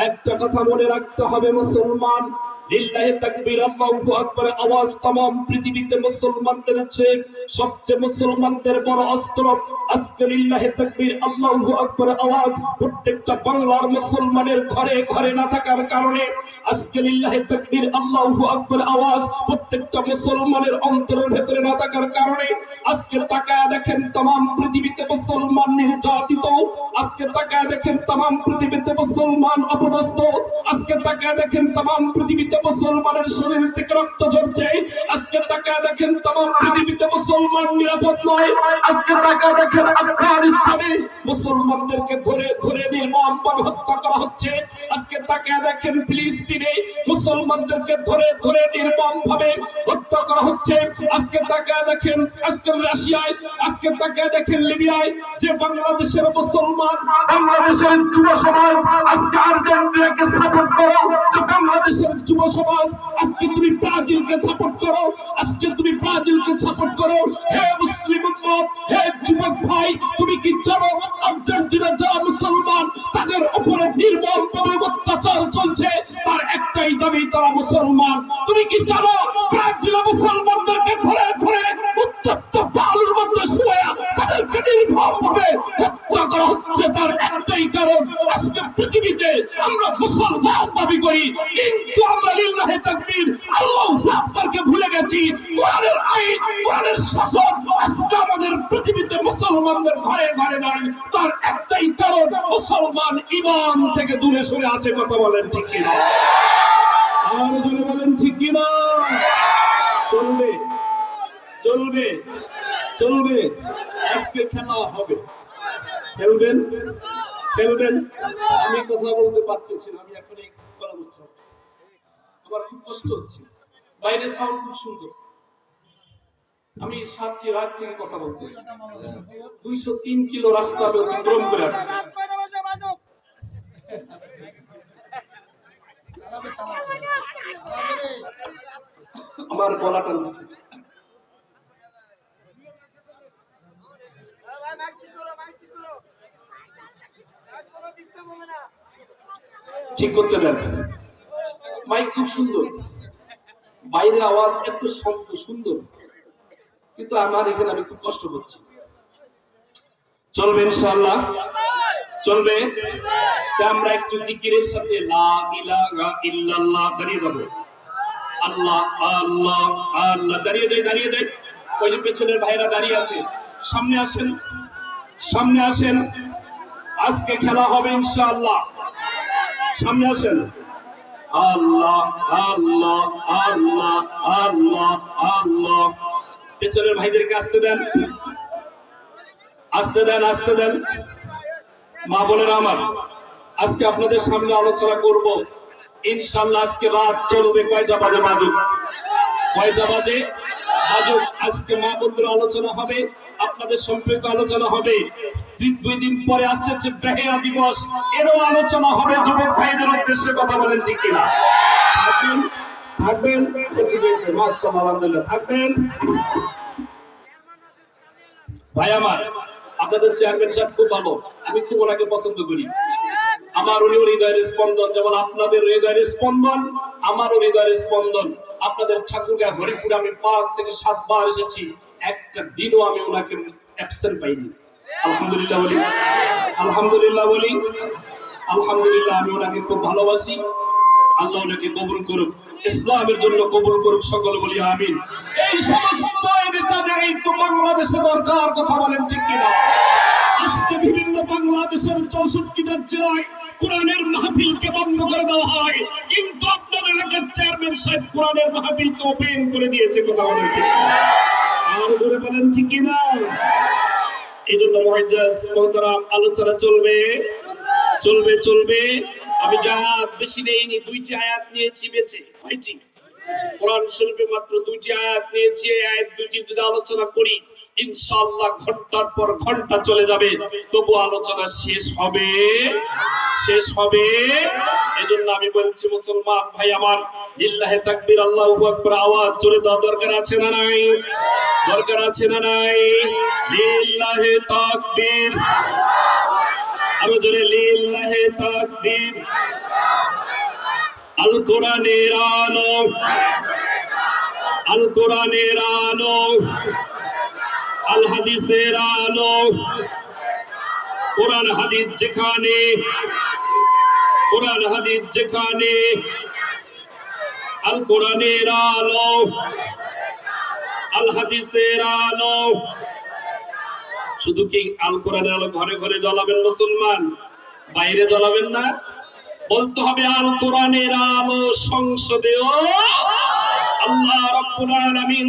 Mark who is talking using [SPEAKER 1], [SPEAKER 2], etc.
[SPEAKER 1] একটা কথা মনে রাখতে হবে মুসলমান। লিল্লাহি তাকবীর আল্লাহু আকবার আওয়াজ तमाम পৃথিবীতে মুসলমানদের চেয়ে সবচেয়ে মুসলমানদের বড় অস্ত্র আজকে লিল্লাহি তাকবীর আল্লাহু আকবার আওয়াজ প্রত্যেকটা বাংলার মুসলমানের ঘরে ঘরে না থাকার কারণে আজকে লিল্লাহি তাকবীর আল্লাহু আকবার আওয়াজ প্রত্যেকটা মুসলমানের অন্তরের ভেতরে না থাকার কারণে আজকে তাকায় দেখেন तमाम পৃথিবীতে মুসলমান নির্যাতিত আজকে তাকায় দেখেন तमाम পৃথিবীতে মুসলমান অপদস্থ আজকে তাকায় দেখেন तमाम পৃথিবীতে মুসলমানের শরীর থেকে রক্ত ঝরছে। আজকে টাকা দেখেন তমাম পৃথিবীতে মুসলমান নিরাপদ নয়। আজকে টাকা দেখেন আফগানিস্তানে মুসলমানদেরকে ধরে ধরে নির্মম ভাবে হত্যা করা হচ্ছে। আজকে টাকা দেখেন ফিলিস্তিনে মুসলমানদেরকে ধরে ধরে নির্মম ভাবে হত্যা করা হচ্ছে, আজকে তাকায় দেখেন, আজকে রাশিয়ায়, আজকে তাকায় দেখেন লিবিয়ায়, যে বাংলাদেশের মুসলমান, বাংলাদেশের যুব সমাজ, আজকে আর্জেন্টিনাকে সাপোর্ট করো। যে বাংলাদেশের যুব সমাজ, আজকে তুমি ব্রাজিলকে সাপোর্ট করো। আজকে তুমি ব্রাজিলকে সাপোর্ট করো। হে মুসলিম উম্মত, হে যুবক ভাই, তুমি কি জানো আর্জেন্টিনার যারা মুসলমান, তাদের উপরে নির্মম অত্যাচার চলছে, তার একটাই দাবি, তারা মুসলমান। তুমি কি জানো আকবারকে কোরআনের আইন, কোরআনের শাসন, আজকে আমাদের পৃথিবীতে মুসলমানদের ঘরে ঘরে নাই। তার একটাই কারণ, মুসলমান ইমান থেকে দূরে সরে আছে, কথা বলেন ঠিক কিনা? আর জোরে বলেন ঠিক কিনা? চলবে চলবে চলবে। আজকে খেলা হবে। খেলবেন? খেলবেন? আমি কথা বলতে পারতেছি না, আমি এখন এই কথা বুঝছি আমার খুব কষ্ট হচ্ছে। বাইরে সাউন্ড খুব সুন্দর। আমি সাতটি রাত থেকে কথা বলতেছি। দুইশো তিন কিলো রাস্তা আমি অতিক্রম করে আসছি। আমার গলা টানতেছে। ঠিক করতে দেন। মাইক খুব সুন্দর। বাইরে আওয়াজ এত শব্দ, সুন্দর। কিন্তু আমার এখানে আমি খুব কষ্ট করছি। চলবে ইনশাআল্লাহ। চলবে। আমরা একটু জিকিরের সাথে দাঁড়িয়ে যাব। আল্লাহ আল্লাহ আল্লাহ, দাঁড়িয়ে যাই দাঁড়িয়ে যাই। ওই যে পেছনের ভাইরা দাঁড়িয়ে আছে। সামনে আসেন। সামনে আসেন। আজকে খেলা হবে ইনশাআল্লাহ। সামনে আসেন। পেছনের ভাইদেরকে আসতে দেন। আসতে দেন আসতে দেন। মা বোনেরা আমার, আজকে আপনাদের সামনে আলোচনা করব। ইনশাল্লাহ আজকে রাত চলবে কয়টা বাজে বাজুক কয়টা বাজে বাজুক আজকে মা বন্ধুর আলোচনা হবে, আপনাদের সম্পর্কে আলোচনা হবে। দুই- দিন পরে আসতেছে বেহেয়া দিবস। এরও আলোচনা হবে, যুবক ভাইদের উদ্দেশ্যে কথা বলেন ঠিক কিনা? থাকবেন? থাকবেন? থাকবেন? ভাই আমার, আপনাদের চেয়ারম্যান সাহেব খুব ভালো। আমি খুব ওনাকে পছন্দ করি। আমার উনি হৃদয়ের স্পন্দন, যেমন আপনাদের হৃদয়ের স্পন্দন, আমারও হৃদয়ের স্পন্দন। আপনাদের ঠাকুরগা হরিপুরে আমি পাঁচ থেকে সাতবার এসেছি। একটা দিনও আমি ওনাকে অ্যাবসেন্ট পাইনি। আলহামদুলিল্লাহ বলি। আলহামদুলিল্লাহ বলি। আলহামদুলিল্লাহ, আমি ওনাকে খুব ভালোবাসি। আল্লাহ ওনাকে কবুল করুক। ইসলামের জন্য কবুল করুক সকলে বলি, আমিন। এই সমস্ত নেতাদের এই তো বাংলাদেশে দরকার, কথা বলেন ঠিক কিনা? আজকে বিভিন্ন বাংলাদেশের চৌষট্টিটা জেলায় কোরআনের মাহফিলকে বন্ধ করে দেওয়া হয়। কিন্তু আপনার এলাকার চেয়ারম্যান সাহেব কোরআনের মাহফিলকে ওপেন করে দিয়েছে, কথা বলেন ঠিক জোরে বলেন ঠিক কিনা? আলোচনা আমি যা বেশি নেইনি, দুইটি আয়াত নিয়েছি কোরআন শরীফে মাত্র দুইটি আয়াত নিয়েছি আয়াত দুইটি যদি আলোচনা করি, ইনশাআল্লাহ ঘণ্টার পর ঘণ্টা চলে যাবে। তবু আলোচনা শেষ হবে। শেষ হবে। এজন্য আমি বলছি, মুসলমান ভাই আমার ইল্লাহে তাকবীর, আল্লাহু আকবার, আওয়াজ জোরে দেওয়া দরকার আছে না নাই? দরকার আছে না নাই? লিল্লাহে তাকবীর। আরও জোরে, লিল্লাহে তাকবীর। আল কোরআনের আলো। আল কোরআনের আলো। আল হাদিসের আলো। কোরআন হাদিস যেখানে, কোরআন হাদিস যেখানে। আল কোরআনের আলো। আল হাদিসের আলো। শুধু কি আল কোরআনের আলো ঘরে ঘরে জ্বলাবেন মুসলমান? বাইরে জ্বলাবেন না? বলতে হবে আল কোরআনের আলো সংসদেও আল্লাহ রব্বুল আলামিন